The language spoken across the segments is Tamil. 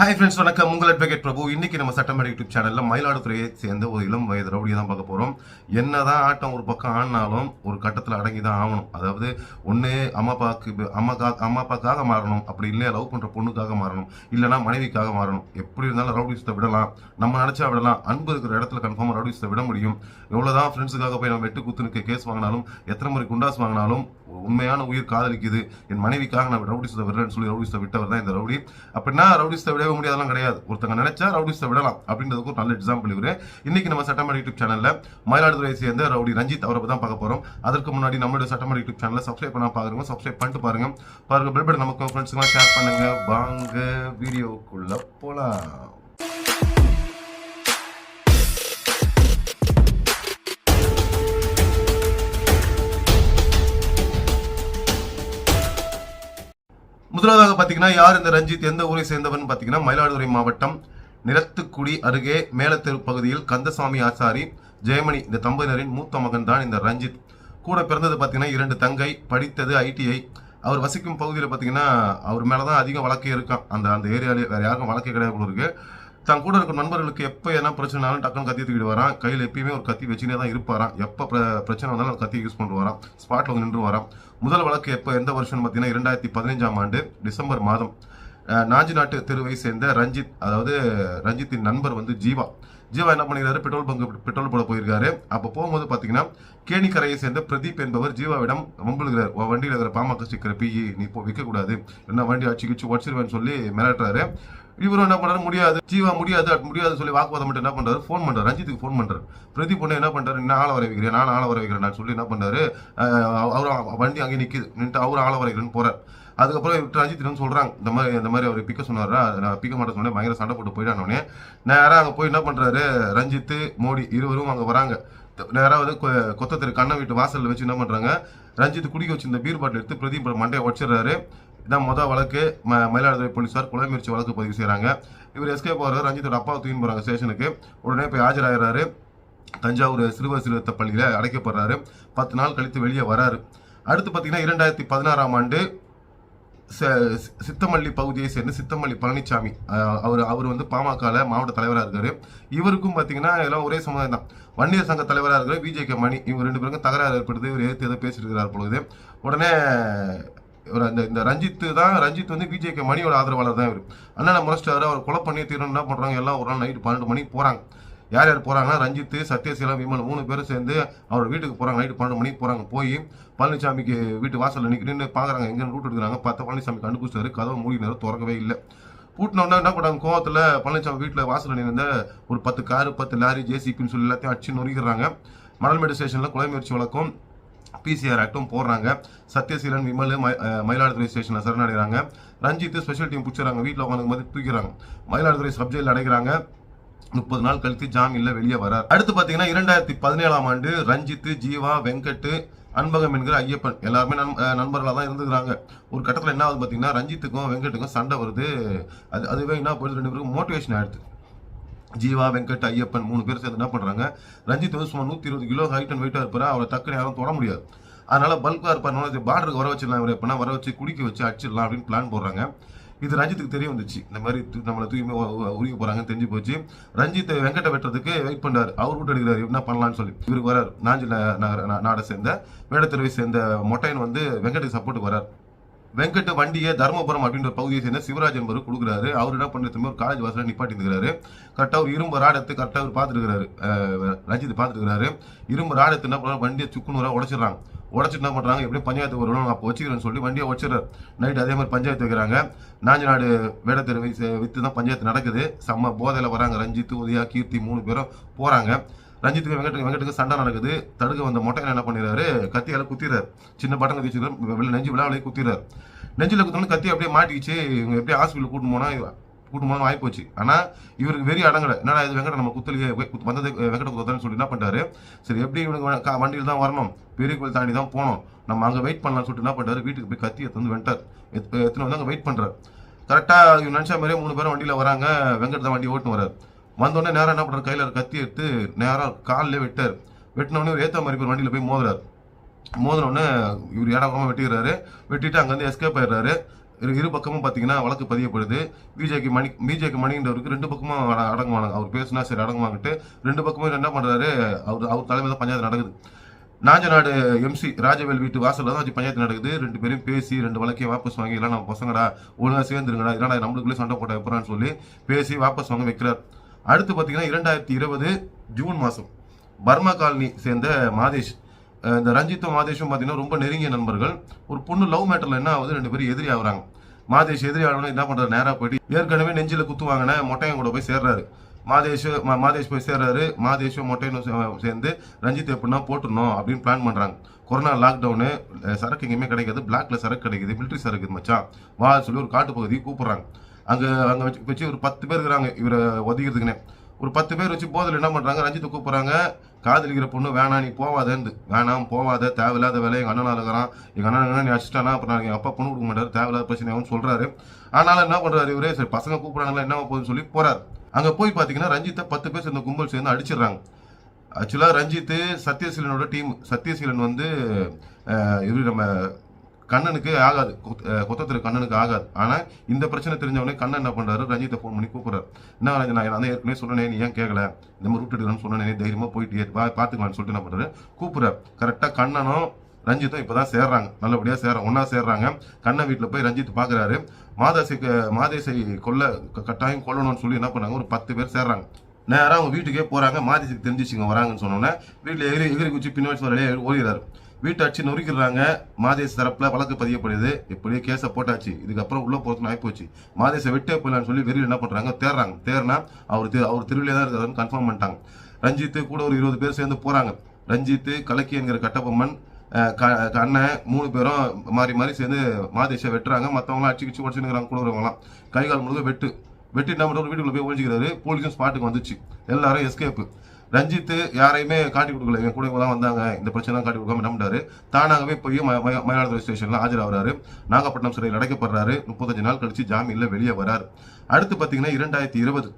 ஹாய் ஃப்ரெண்ட்ஸ் வணக்கம். உங்கள் அட்வொகேட் பிரபு. இன்னைக்கு நம்ம சட்டமேடை யூடியூப் சேனலில் மயிலாடுதுறையை சேர்ந்த ஒரு இளம் வயது ரவுடியை தான் பார்க்க போகிறோம் என்ன தான் ஆட்டம் ஒரு பக்கம் ஆடினாலும் ஒரு கட்டத்தில் அடங்கி தான் ஆகணும். அதாவது ஒன்று அம்மா அப்பாவுக்கு அம்மாக்கா அம்மா அப்பாக்காக மாறணும். அப்படி இல்லையா? லவ் பண்ணுற பொண்ணுக்காக மாறணும். இல்லைனா மனைவிக்காக மாறணும். எப்படி இருந்தாலும் ரவுடிஸ்ட்டை விடலாம். நம்ம நினச்சா விடலாம். அன்பு இருக்கிற இடத்துல கன்ஃபார்மாக ரவுடிஸ்ட்டை விட முடியும். எவ்வளோ தான் ஃப்ரெண்ட்ஸுக்காக போய் நம்ம வெட்டு குத்துனுக்கு கேஸ் வாங்கினாலும் எத்தனை முறை குண்டாஸ் வாங்கினாலும் உண்மையான உயிர் காதலிக்குது. என் மனைவிக்காக நான் ரவுடிஸ்தை விடுறேன்னு சொல்லி ரவுடிஸ்தை விட்டவர் தான் இந்த ரவுடி. அப்படின்னா ரவுடிஸ்தை விடவே முடியாதெல்லாம் கிடையாது. ஒருத்தங்க நினைச்சா ரவுடிஸ்தை விடலாம். அப்படின்றதுக்கு ஒரு நல்ல எக்ஸாம்பிள் இவரு. இன்னைக்கு நம்ம சட்டமன்ற யூடியூப் சேனல்ல மயிலாடுதுறை சேர்ந்த ரவுடி ரஞ்சித் அவரை தான் பார்க்க போறோம். அதற்கு முன்னாடி நம்மளுடைய சட்டமன்ற யூடியூப் சேனலை சப்ஸ்கிரைப் பண்ணா பாருங்க சப்ஸ்கிரைப் பண்ணிட்டு பாருங்க. பாருங்க பெல் பட்டன் நமக்கு ஃப்ரெண்ட்ஸ்க்குலாம் ஷேர் பண்ணுங்க. வாங்க வீடியோக்குள்ள போலாம். முதலாவதாக பார்த்தீங்கன்னா யார் இந்த ரஞ்சித் எந்த ஊரை சேர்ந்தவன் பார்த்தீங்கன்னா மயிலாடுதுறை மாவட்டம் நிலத்துக்குடி அருகே மேலத்தெரு பகுதியில் கந்தசாமி ஆசாரி ஜெயமணி இந்த தம்பதியினரின் மூத்த மகன் தான் இந்த ரஞ்சித். கூட பிறந்தது பார்த்தீங்கன்னா இரண்டு தங்கை படித்தது ஐடிஐ. அவர் வசிக்கும் பகுதியில் பார்த்தீங்கன்னா அவர் மேலே தான் அதிக வழக்கு இருக்கான். அந்த அந்த ஏரியாவில் வேறு யாருக்கும் வழக்கே கிடையாது போல இருக்கு. தன் கூட இருக்கிற நண்பர்களுக்கு எப்போ என்ன பிரச்சனைனாலும் டக்குன்னு கத்தி தூக்கிட்டு வரான். கையில் எப்பயுமே ஒரு கத்தி வச்சுனே தான் இருப்பாராம். எப்போ பிரச்சனை வந்தாலும் அந்த கத்தி யூஸ் பண்ணிட்டு வரான் ஸ்பாட்டில் வந்து நின்று வரான் முதல் வழக்கு எப்போ எந்த வருஷம்னு பார்த்தீங்கன்னா இரண்டாயிரத்தி பதினஞ்சாம் ஆண்டு டிசம்பர் மாதம். நாஞ்சி நாட்டு தெருவை சேர்ந்த ரஞ்சித் அதாவது ரஞ்சித்தின் நண்பர் வந்து ஜீவா. ஜீவா என்ன பண்ணிருக்காரு? பெட்ரோல் பங்கு பெட்ரோல் போட போயிருக்காரு. அப்போ போகும்போது பார்த்தீங்கன்னா கேணிக்கரையை சேர்ந்த பிரதீப் என்பவர் ஜீவாவிடம் வம்புழுகிறார். உன் வண்டியில் இருக்கிற பாமக ஸ்டிக்கர் பிஇ நீ இப்போ விற்கக்கூடாது என்ன வண்டி அடிச்சு கிச்சு உடச்சிருவேன்னு சொல்லி மிரட்டுறாரு. இவரும் என்ன பண்றாரு? முடியாது. ஜீவா முடியாது முடியாது சொல்லி வாக்குவாதம் மட்டும் என்ன பண்றாரு? ஃபோன் பண்றாரு. ரஞ்சித்துக்கு ஃபோன் பண்றாரு. பிரதீப் பொண்ணு என்ன பண்றாரு? நான் ஆள வர வைக்கிறேன் நான் ஆள வர வைக்கிறேன் சொல்லி என்ன பண்றாரு? அவரும் வண்டி அங்கே நிற்குது நின்று அவரும் ஆள வர போகிறார் அதுக்கப்புறம் இவர்கிட்ட ரஞ்சித் வந்து சொல்கிறாங்க இந்த மாதிரி இந்த மாதிரி அவர் பிக்க சொன்னாரா? நான் பிக்க மாட்டேன் சொன்னேன். பயங்கர சண்டை போட்டு போயிட்டானே நேராக அங்கே போய் என்ன பண்ணுறாரு ரஞ்சித்து மோடி இருவரும் அங்கே வராங்க. நேராக வந்து கொ- கண்ணை வீட்டு வாசலில் வச்சு என்ன பண்ணுறாங்க ரஞ்சித் குடிக்க வச்சு இந்த பீர் பாட்டில் எடுத்து பிரதீப் மண்டையை உடச்சிடுறாரு. இதான் மொதல் வழக்கு. ம- மயிலாடுதுறை போலீஸார் கொலை முயற்சி வழக்கு பதிவு செய்கிறாங்க இவர் எஸ்கேப் போகிறார் ரஞ்சித்தோட அப்பா தூக்கின்னு போகிறாங்க ஸ்டேஷனுக்கு உடனே போய் ஆஜராகிறாரு தஞ்சாவூர் சிறுவர் சிறுவத்த பள்ளியில் அடைக்கப்படுறாரு. பத்து நாள் கழித்து வெளியே வராரு. அடுத்து பார்த்தீங்கன்னா இரண்டாயிரத்தி பதினாறாம் ஆண்டு சித்தமல்லி பகுதியை சேர்ந்த சித்தமல்லி பழனிசாமி அவர் அவர் வந்து பாமகவில் மாவட்ட தலைவராக இருக்காரு. இவருக்கும் பார்த்தீங்கன்னா எல்லாம் ஒரே சமுதாயம் தான். வன்னியர் சங்க தலைவராக இருக்கிற விஜேகே மணி இவங்க ரெண்டு பேருக்கும் தகராறு ஏற்படுது. இவர் ஏற்று ஏதோ பேசிட்டு இருக்கிறார் பொழுது உடனே இவர் அந்த இந்த ரஞ்சித்து தான் ரஞ்சித் வந்து விஜேகே மணியோட ஆதரவாளர் தான் இவர். அண்ணனை முறைச்சிட்டாரு. அவர் கொலை பண்ணி தீரணும் என்ன பண்ணுறாங்க எல்லாம் ஒரு நாள் நைட்டு பன்னெண்டு மணிக்கு போகிறாங்க யார் யார் போகிறாங்கன்னா ரஞ்சித்து சத்யசீலம் விமல் மூணு பேரும் சேர்ந்து அவரோட வீட்டுக்கு போகிறாங்க நைட்டு பன்னெண்டு மணிக்கு போகிறாங்க போய் பழனிசாமிக்கு வீட்டு வாசலில் நிற்கிறேன்னு பார்க்குறாங்க எங்கே ரூட் எடுக்கிறாங்க? பார்த்தா பழனிசாமி கண்டுபிடிச்சாரு கதவை நேரம் திறக்கவே இல்லை. பூட்டின என்ன பண்ணாங்க கோவத்தில் பழனிசாமி வீட்டில் வாசலில் நின்று ஒரு பத்து காரு பத்து லாரி ஜேசிபின்னு சொல்லி எல்லாத்தையும் அடிச்சு நொறுக்கிறாங்க மணல்மேடு ஸ்டேஷனில் கொலை முயற்சி வழக்கம். பிசிஆர் ஆக்டும் போடுறாங்க. சத்யசீலன் விமல் மயிலாடுதுறை ஸ்டேஷனில் சரணடைகிறாங்க. ரஞ்சித்து ஸ்பெஷல் டீம் பிடிச்சாங்க வீட்டில் உட்காந்து மாதிரி தூக்கிறாங்க மயிலாடுதுறை சப்ஜெக்டில் அடைக்கிறாங்க. முப்பது நாள் கழித்து ஜாமீன்ல வெளியே வரார். அடுத்து பாத்தீங்கன்னா இரண்டாயிரத்தி பதினேழாம் ஆண்டு ரஞ்சித் ஜீவா வெங்கட் அன்பகம் என்கிற ஐயப்பன் எல்லாருமே நண் நண்பர்களாக தான் இருந்துக்கிறாங்க. ஒரு கட்டத்தில் என்ன ஆகுது பார்த்தீங்கன்னா ரஞ்சித்துக்கும் வெங்கட்டுக்கும் சண்டை வருது. அது அதுவே என்ன போயிடுது? ரெண்டு பேருக்கும் மோட்டிவேஷன் ஆயிடுது. ஜீவா வெங்கட் ஐயப்பன் மூணு பேர் சேர்ந்து என்ன பண்றாங்க? ரஞ்சித் வந்து சும்மா நூத்தி இருபது கிலோ ஹைட் அண்ட் வெயிட்டா இருப்பாரு. அவரை டக்குன்னு யாரும் தொட முடியாது. அதனால பல்கா இருப்பாரு. பார்டருக்கு வர வச்சிடலாம் இவர். எப்படின்னா வர வச்சு குடிக்க வச்சு அடிச்சிடலாம் அப்படின்னு பிளான் போடுறாங்க. இது ரஞ்சித்துக்கு தெரிய வந்துச்சு. இந்த மாதிரி நம்மளை தூய்மை உரிய போறாங்கன்னு தெரிஞ்சு போச்சு. ரஞ்சித் வெங்கட்ட வெட்டுறதுக்கு வெயிட் பண்ணார் அவர் ரூட் எடுக்கிறாரு என்ன பண்ணலாம்னு சொல்லி. இவருக்கு வராரு. நாஞ்சில் நகர நா- நாடை சேர்ந்த வேடத்தெருவை சேர்ந்த மொட்டையன் வந்து வெங்கட்டுக்கு சப்போர்ட் வரார். வெங்கட் வண்டியை தர்மபுரம் அப்படின்ற பகுதியை சேர்ந்த சிவராஜ் என்பவர் கொடுக்குறாரு. அவர் என்ன பண்ணுறது ஒரு காலேஜ் வாசல நிப்பாட்டி இருக்கிறாரு. கரெக்டாக ஒரு இரும்பு ராடத்து எடுத்து கரெக்டாக அவர் பார்த்துருக்காரு ரஞ்சித் பார்த்துருக்காரு இரும்பு ராடத்து என்ன பண்ணுறாங்க வண்டியை சுக்குநூறாக உடச்சிடுறாங்க. உடச்சிட்டு என்ன பண்ணுறாங்க எப்படியும் பஞ்சாயத்து வரணும் அப்போ வச்சுக்கிறேன்னு சொல்லி வண்டியை உடச்சிடுறாரு. நைட் அதே மாதிரி பஞ்சாயத்து வைக்கிறாங்க. நாஞ்சு நாடு வேடத்தெரு வித்து தான் பஞ்சாயத்து நடக்குது. செம்ம போதையில் வராங்க ரஞ்சித் உதயா கீர்த்தி மூணு பேரும் போகிறாங்க ரஞ்சித்துக்கு வெங்கட்டுக்கு வெங்கட்டுக்கு சண்டை நடக்குது. தடுக்க வந்த மொட்டை என்ன பண்ணிடுறாரு? கத்தியால குத்திடுறாரு. சின்ன பட்டன் கத்தி வச்சுக்கிறாரு நெஞ்சு விழாவிலே குத்திடுறாரு. நெஞ்சில் குத்தணும் கத்தி அப்படியே மாட்டிக்கிச்சு. இவங்க எப்படியே ஹாஸ்பிட்டல் கூட்டு போனா கூட்டு போனா வாய்ப்பு போச்சு. ஆனா இவருக்கு வெறி அடங்கலை. என்னடா இது வெங்கட நம்ம குத்தலையே குத்து- வந்தது வெங்கட குத்தன்னு சொல்லி என்ன பண்ணிட்டாரு? சரி எப்படி இவனுக்கு வண்டியில் தான் வரணும்? பெரிய கோயில் தாண்டி தான் போனோம் நம்ம அங்கே வெயிட் பண்ணலாம்னு சொல்லிட்டு என்ன பண்ணிட்டாரு? வீட்டுக்கு போய் கத்தி எடுத்து வந்து வெண்டார் எத்தனை வந்து அங்கே வெயிட் பண்றாரு. கரெக்டாக இவன் நினச்ச மாதிரியே மூணு பேரும் வண்டியில் வராங்க. வெங்கட் தான் வண்டி ஓட்டு வராரு வந்தோடனே நேராக என்ன பண்ணுறாரு கையில் கத்தி எடுத்து நேராக காலில் வெட்டார் வெட்டினோடனே ஒரு ஏற்ற மாதிரி வண்டியில் போய் மோதுறாரு. மோதினோடனே இவர் ஏடாகமாக வெட்டிடுறாரு வெட்டிட்டு அங்கேருந்து எஸ்கேப் ஆயிடுறாரு. இரு இரு பக்கமும் பார்த்தீங்கன்னா வழக்கு பதியப்படுது. பிஜேக்கு மணி பிஜேக்கு மணின்றவருக்கு ரெண்டு பக்கமும் அடங்குவாங்க. அவர் பேசினா சரி அடங்குவாங்கட்டு ரெண்டு பக்கமும் என்ன பண்ணுறாரு அவர் அவர் தலைமையில் பஞ்சாயத்து நடக்குது. நாஞ்சநாடு எம்சி ராஜவேல் வீட்டு வாசலில் தான் வச்சு பஞ்சாயத்து நடக்குது. ரெண்டு பேரும் பேசி ரெண்டு வழக்கையும் வாபஸ் வாங்கி இல்லை நம்ம பசங்கடா ஒழுங்கா சேர்ந்துருங்கடா இல்லைனா நம்மளுக்குள்ளே சண்டை போட்ட வைப்பறான்னு சொல்லி பேசி வாபஸ் வாங்க வைக்கிறார். அடுத்து பார்த்தீங்கன்னா இரண்டாயிரத்தி இருபது ஜூன் மாதம் பர்மா காலனி சேர்ந்த மாதேஷ் இந்த ரஞ்சித்தும் மாதேஷும் பார்த்தீங்கன்னா ரொம்ப நெருங்கிய நண்பர்கள். ஒரு பொண்ணு லவ் மேட்டரில் என்ன ஆகுது? ரெண்டு பேரும் எதிரி ஆகுறாங்க. மாதேஷ் எதிரி ஆகணும்னு என்ன பண்றாரு? நேராக போயிட்டு ஏற்கனவே நெஞ்சில் குத்து வாங்கின மொட்டையன் கூட போய் சேர்றாரு. மாதேஷ் மா- மாதேஷ் போய் சேர்றாரு. மாதேஷும் மொட்டையனும் சே- சேர்ந்து ரஞ்சித் எப்படின்னா போட்டுடணும் அப்படின்னு பிளான் பண்றாங்க. கொரோனா லாக்டவுனு சரக்கு எங்கேயுமே கிடைக்காது. பிளாக்ல சரக்கு கிடைக்குது மிலிட்ரி சரக்கு மச்சான். வா சொல்லி ஒரு காட்டு பகுதியை கூப்பிடுறாங்க. அங்கே அங்கே வச்சு வச்சு ஒரு பத்து பேர் இருக்கிறாங்க இவரை ஒதுக்கிறதுக்குன்னே. ஒரு பத்து பேர் வச்சு போதில் என்ன பண்ணுறாங்க ரஞ்சித்தை கூப்பிட்றாங்க. காதலிக்கிற பொண்ணு வேணாம் நீ போவாதேந்து வேணாம் போவாத. தேவையில்லாத வேலை எங்கள் அண்ணனாக இருக்கிறான். எங்கள் அண்ணன் நீ அடிச்சிட்டானா அப்புறம் நான் எங்கள் அப்பா பொண்ணு கொடுக்க மாட்டார். தேவையில்லாத பிரச்சனை சொல்கிறாரு ஆனாலும் என்ன பண்ணுறாரு இவரே? சரி பசங்க கூப்பிட்றாங்களா என்ன போகுதுன்னு சொல்லி போகிறார் அங்கே போய் பார்த்தீங்கன்னா ரஞ்சித்தை பத்து பேர் சேர்ந்த கும்பல் சேர்ந்து அடிச்சிடுறாங்க. ஆக்சுவலாக ரஞ்சித்து சத்யசீலனோட டீம் சத்யசீலன் வந்து இவர் நம்ம கண்ணனுக்கு ஆகாது. கொத்த அஹ், கண்ணனுக்கு ஆகாது. ஆனால் இந்த பிரச்சனை தெரிஞ்சவனே கண்ணன் என்ன பண்ணுறாரு ரஞ்சித்தை ஃபோன் பண்ணி கூப்பிட்றாரு. என்ன ரஞ்சித் நான் நான் ஏற்கனவே சொன்னேன் நீ ஏன் கேட்கல இந்த மாதிரி ரூட் எடுக்கணும்னு சொன்னேன் தைரியமாக போயிட்டு பா பார்த்துக்கலாம்னு சொல்லிட்டு என்ன பண்ணுறாரு கூப்பிட்றாரு. கரெக்டாக கண்ணனும் ரஞ்சித்தும் இப்போ தான் சேர்றாங்க. நல்லபடியாக சேர ஒன்றா சேர்றாங்க. கண்ணன் வீட்டில் போய் ரஞ்சித் பார்க்குறாரு மாதேசை மாதேசை கொல்ல கட்டாயம் கொல்லணும்னு சொல்லி என்ன பண்ணாங்க? ஒரு பத்து பேர் சேர்றாங்க. நேராக அவங்க வீட்டுக்கே போகிறாங்க மாதேசிக்கு தெரிஞ்சிச்சுங்க வராங்கன்னு சொன்னோன்னே வீட்டில் எகிரி எகிரி குச்சி பின்னாடி வழியே ஓடிறாரு வீட்டை அடிச்சு நொறுக்கிறாங்க மாதேஷ் தரப்புல வழக்கு பதியப்படுது. இப்படியே கேஸை போட்டாச்சு. இதுக்கப்புறம் உள்ள போறதுன்னு ஆயிப்போச்சு மாதேஷை விட்டே போயிடலாம்னு சொல்லி வெளியில் என்ன பண்றாங்க? தேடுறாங்க தேர்னா அவர் தெரு- அவர் தெருவிலே தான் இருக்கிறாருன்னு கன்ஃபார்ம் பண்ணிட்டாங்க. ரஞ்சித்து கூட ஒரு இருபது பேர் சேர்ந்து போறாங்க. ரஞ்சித்து கலக்கி என்கிற கட்டபொம்மன் அண்ணன் க- கண்ணன் மூணு பேரும் மாறி மாறி சேர்ந்து மாதேஷை வெட்டுறாங்க. மற்றவங்களாம் அடிச்சு கிச்சு உடச்சுக்கிறாங்க கூட வரவங்களாம் கை கால் முழுக்க வெட்டு. வெட்டி என்ன பண்ணுறது வீட்டுக்குள்ள போய் ஒழிஞ்சிக்கிறாரு போலீஸும் ஸ்பாட்டுக்கு வந்துச்சு. எல்லாரும் எஸ்கேப்பு ரஞ்சித்து யாரையுமே காட்டி கொடுக்கல. என் கூட தான் வந்தாங்க. இந்த பிரச்சனை காட்டி கொடுக்காம என்ன தானாகவே போய் ம- மயிலாடுதுறை ஸ்டேஷன்ல ஆஜராகிறாரு நாகப்பட்டினம் சிறையில் அடைக்கப்படுறாரு. முப்பத்தஞ்சு நாள் கழிச்சு ஜாமீன்ல வெளியே வராரு. அடுத்து பாத்தீங்கன்னா இரண்டாயிரத்தி இருபது.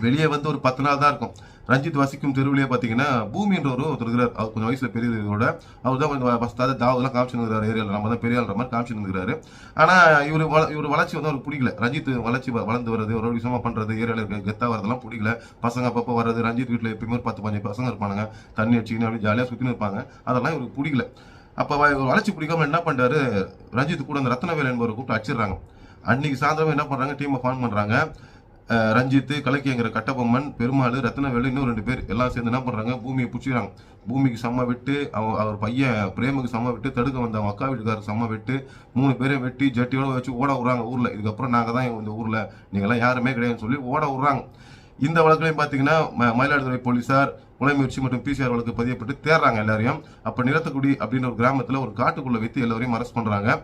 வெளியே வந்து ஒரு பத்து நாள் தான் இருக்கும். ரஞ்சித் வசிக்கும் தெருவிலேயே பார்த்தீங்கன்னா பூமின்ற ஒரு ஒருத்தர் இருக்கிறார். அவர் கொஞ்சம் வயசுல பெரியதோட அவர் தான் கொஞ்சம் வசத்தாத தாவதெல்லாம் காமிச்சுருக்கிறார் ஏரியாவில் நம்ம தான் பெரிய ஆள்ற மாதிரி காமிச்சுருக்கிறாரு ஆனால் இவர் வள இவர் வளர்ச்சி வந்து அவருக்கு பிடிக்கல. ரஞ்சித் வளர்ச்சி வளர்ந்து வருது ஒரு விஷயமா பண்ணுறது ஏரியாவில் இருக்க கெத்தா வரதெல்லாம் பிடிக்கல. பசங்க அப்பப்போ வர்றது ரஞ்சித் வீட்டில் எப்பயுமே பத்து பதினஞ்சு பசங்க இருப்பானுங்க. தண்ணி அடிச்சுக்கின்னு அப்படி ஜாலியாக சுற்றின்னு இருப்பாங்க. அதெல்லாம் இவருக்கு பிடிக்கல. அப்போ இவர் வளர்ச்சி பிடிக்காம என்ன பண்ணுறாரு ரஞ்சித் கூட அந்த ரத்னவேல் என்பவரை கூப்பிட்டு அடிச்சிடுறாங்க. அன்னைக்கு சாயந்தரம் என்ன பண்ணுறாங்க டீமை ஃபார்ம் பண்ணுறாங்க ரஞ்சித்து கலக்கியங்கிற கட்டபொம்மன் பெருமாள் ரத்னவேலு இன்னும் ரெண்டு பேர் எல்லாம் சேர்ந்து என்ன பண்ணுறாங்க பூமியை பிடிச்சிக்கிறாங்க பூமிக்கு செம்ம விட்டு அவ அவர் பையன் பிரேமுக்கு செம்ம விட்டு தடுக்க வந்த அவன் அக்கா வீட்டுக்காரருக்கு செம்ம விட்டு மூணு பேரை வெட்டி ஜட்டியோட வச்சு ஓட விடுறாங்க ஊரில். இதுக்கப்புறம் நாங்கள் தான் இந்த ஊரில். நீங்களாம் யாருமே கிடையாதுன்னு சொல்லி ஓட விடுறாங்க. இந்த வழக்குலையும் பார்த்தீங்கன்னா ம- மயிலாடுதுறை போலீஸார் கொலை முயற்சி மற்றும் பிசிஆர் வழக்கு பதியப்பட்டு தேர்றாங்க எல்லாரையும். அப்போ நிலத்தக்குடி அப்படின்ற ஒரு கிராமத்தில் ஒரு காட்டுக்குள்ளே வைத்து எல்லாரையும் அரெஸ்ட் பண்ணுறாங்க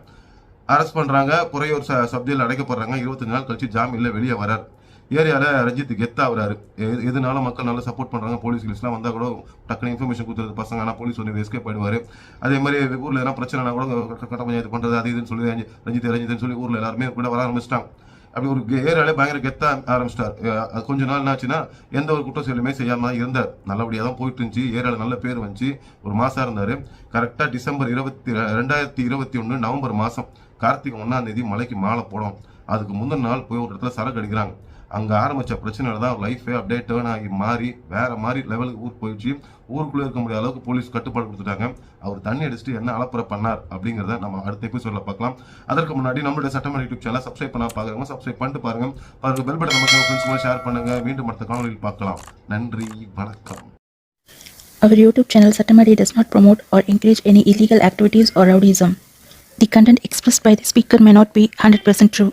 அரெஸ்ட் பண்ணுறாங்க புறையூர் ச சப்ஜெக்டில் அடைக்கப்படுறாங்க. இருபத்தஞ்சு நாள் கழிச்சு ஜாமீனில் வெளியே வரார். ஏரியாவில் ரஞ்சித் கெத்தா வராரு எது- எதுனாலும் மக்கள் நல்லா சப்போர்ட் பண்ணுறாங்க போலீஸ் கிலீஸ்லாம் வந்தால் கூட டக்குனு இன்ஃபர்மேஷன் கொடுத்துருது பசங்க. ஆனால் போலீஸ் வந்து எஸ்கேப் ஆயிடுவாரு. அதே மாதிரி ஊரில் எதனா பிரச்சனைனா கூட க- கட்ட பஞ்சாயத்து பண்ணுறது அது இதுன்னு சொல்லி ரஞ்சி- ரஞ்சித் ரஞ்சித்னு சொல்லி ஊரில் எல்லாருமே கூட வர ஆரம்பிச்சிட்டாங்க. அப்படி ஒரு ஏரியாலே பயங்கர கெத்தா ஆரம்பிச்சிட்டார். அது கொஞ்ச நாள் என்னாச்சுன்னா எந்த ஒரு குற்ற செயலுமே செய்யாமல் இருந்தார். நல்லபடியாக தான் போயிட்டு இருந்துச்சு. ஏரியாவில் நல்ல பேர் வந்துச்சு. ஒரு மாதம் இருந்தார். கரெக்டாக டிசம்பர் இருபத்தி ரெண்டாயிரத்தி இருபத்தி ஒன்று நவம்பர் மாதம் கார்த்திகை ஒன்றாந்தேதி மலைக்கு மாலை போடும் அதுக்கு முந்தின நாள் போய் ஒரு இடத்துல சரக்கு அடிக்கிறாங்க. அங்கே ஆரம்பித்த பிரச்சனையில தான் லைஃபே அப்படியே டேர்ன் ஆகி மாறி வேற மாதிரி லெவலுக்கு ஊர் போயிடுச்சு. ஊருக்குள்ளே இருக்க முடியாத அளவுக்கு போலீஸ் கட்டுப்பாடு கொடுத்துட்டாங்க. அவர் தண்ணி அடிச்சுட்டு என்ன அலப்புற பண்ணார் அப்படிங்கிறத நம்ம அடுத்த எபிசோட்ல பார்க்கலாம். அதற்கு முன்னாடி நம்மளுடைய சட்டமன்ற யூடியூப் சேனல் சப்ஸ்கிரைப் பண்ண பார்க்குறவங்க சப்ஸ்கிரைப் பண்ணிட்டு பாருங்க. பாருங்க பெல் பட்டன் நமக்கு ஃப்ரெண்ட்ஸ் ஷேர் பண்ணுங்க. மீண்டும் அடுத்த காணொலியில் பார்க்கலாம். நன்றி வணக்கம். Our YouTube channel Satamari does not promote or encourage any illegal activities or rowdyism. The content expressed by the speaker may not be 100% true.